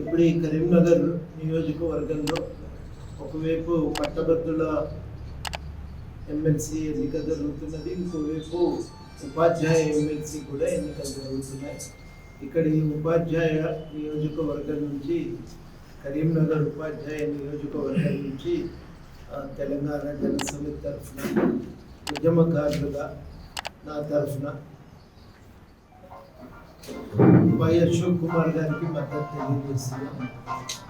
ఇప్పుడు ఈ కరీంనగర్ నియోజకవర్గంలో ఒకవైపు పట్టభద్రుల ఎమ్మెల్సీ ఎన్నిక జరుగుతున్నది ఇంకోవైపు ఉపాధ్యాయ ఎమ్మెల్సీ కూడా ఎన్నికలు జరుగుతున్నాయి. ఇక్కడ ఈ ఉపాధ్యాయ నియోజకవర్గం నుంచి కరీంనగర్ ఉపాధ్యాయ నియోజకవర్గం నుంచి తెలంగాణ జనసమితి తరఫున ఉద్యమకారులుగా నా తరఫున వై అశోక్ కుమార్ గారికి మద్దతు తెలియజేస్తున్నాం.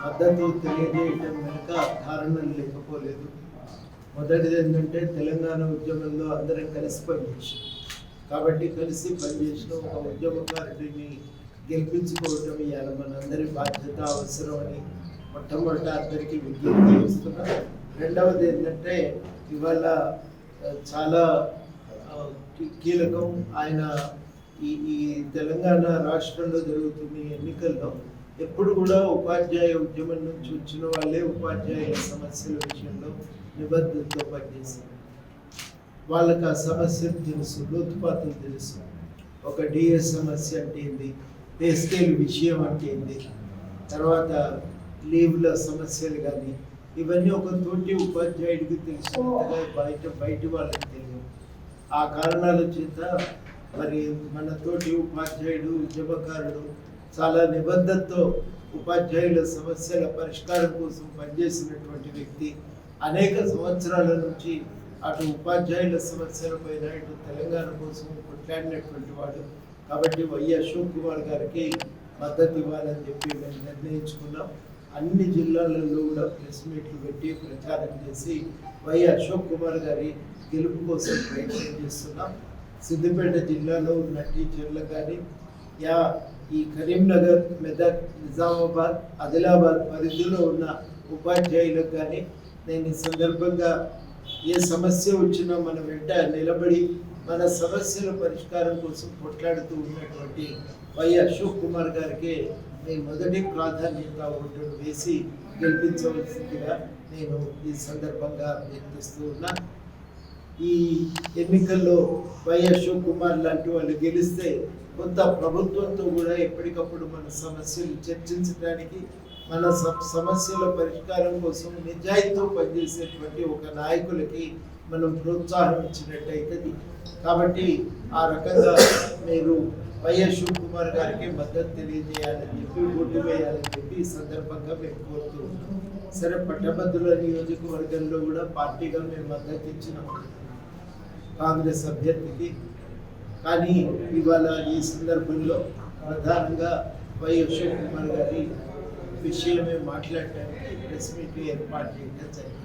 మద్దతు తెలియజేయటం వెనుక కారణం లేకపోలేదు. మొదటిది ఏంటంటే తెలంగాణ ఉద్యమంలో అందరం కలిసి పనిచేసాం. కాబట్టి కలిసి పనిచేసిన ఒక ఉద్యమకారుడిని గెలిపించుకోవటం ఇవాళ మనందరి బాధ్యత అవసరం అని మొట్టమొదట అందరికీ విజ్ఞప్తి చేస్తున్నాం. రెండవది ఏంటంటే ఇవాళ చాలా కీలకం. ఆయన ఈ ఈ తెలంగాణ రాష్ట్రంలో జరుగుతున్న ఎన్నికల్లో ఎప్పుడు కూడా ఉపాధ్యాయ ఉద్యమం నుంచి వచ్చిన వాళ్ళే ఉపాధ్యాయుల సమస్యల విషయంలో నిబద్ధతతో పనిచేశారు వాళ్ళకి ఆ సమస్యలు తెలుసు లోతుపాతలు తెలుసు. ఒక డిఎస్ సమస్య అంటే ఏంది? పే స్కేల్ విషయం అంటే ఏంది? తర్వాత లీవ్ల సమస్యలు కానీ ఇవన్నీ ఒక తోటి ఉపాధ్యాయుడికి తెలిసినట్టుగా బయట బయట వాళ్ళకి తెలియదు. ఆ కారణాల చేత మరి మన తోటి ఉపాధ్యాయుడు ఉద్యమకారుడు చాలా నిబద్ధతతో ఉపాధ్యాయుల సమస్యల పరిష్కారం కోసం పనిచేసినటువంటి వ్యక్తి. అనేక సంవత్సరాల నుంచి అటు ఉపాధ్యాయుల సమస్యలపైన ఇటు తెలంగాణ కోసం కొట్లాడినటువంటి వాడు. కాబట్టి వై అశోక్ కుమార్ గారికి మద్దతు ఇవ్వాలని చెప్పి మేము నిర్ణయించుకున్నాం. అన్ని జిల్లాలలో కూడా ప్రెస్ మీట్లు పెట్టి ప్రచారం చేసి వై అశోక్ కుమార్ గారి గెలుపు కోసం ప్రయత్నం చేస్తున్నాం. సిద్దిపేట జిల్లాలో ఉన్న టీచర్లు కానీ యా ఈ కరీంనగర్ మెదక్ నిజామాబాద్ ఆదిలాబాద్ పరిధిలో ఉన్న ఉపాధ్యాయులకు కానీ నేను ఈ సందర్భంగా ఏ సమస్య వచ్చినా మన వెంట నిలబడి మన సమస్యల పరిష్కారం కోసం కొట్లాడుతూ ఉన్నటువంటి వై అశోక్ కుమార్ గారికి నేను మొదటి ప్రాధాన్యత ఓటు వేసి గెలిపించవలసిందిగా నేను ఈ సందర్భంగా వ్యక్తిస్తూ ఉన్నా ఈ ఎన్నికల్లో వై అశోక్ కుమార్ లాంటి వాళ్ళు గెలిస్తే కొంత ప్రభుత్వంతో కూడా ఎప్పటికప్పుడు మన సమస్యలు చర్చించడానికి మన సమస్యల పరిష్కారం కోసం నిజాయితీతో పనిచేసేటువంటి ఒక నాయకులకి మనం ప్రోత్సాహం ఇచ్చినట్టయితుంది. కాబట్టి ఆ రకంగా మీరు వైఎస్ శివకుమార్ కుమార్ గారికి మద్దతు తెలియజేయాలని చెప్పి ఓటు వేయాలని చెప్పి ఈ సందర్భంగా మేము కోరుతూ ఉన్నాం. సరే పట్టభద్రుల నియోజకవర్గంలో కూడా పార్టీగా మేము మద్దతు ఇచ్చినాం. కాంగ్రెస్ అభ్యర్థికి కానీ ఇవాళ ఈ సందర్భంలో ప్రధానంగా వై అశోక్ కుమార్ గారి విషయమే మాట్లాడటానికి ప్రెస్ మీట్ ఏర్పాటు చేయడం జరిగింది.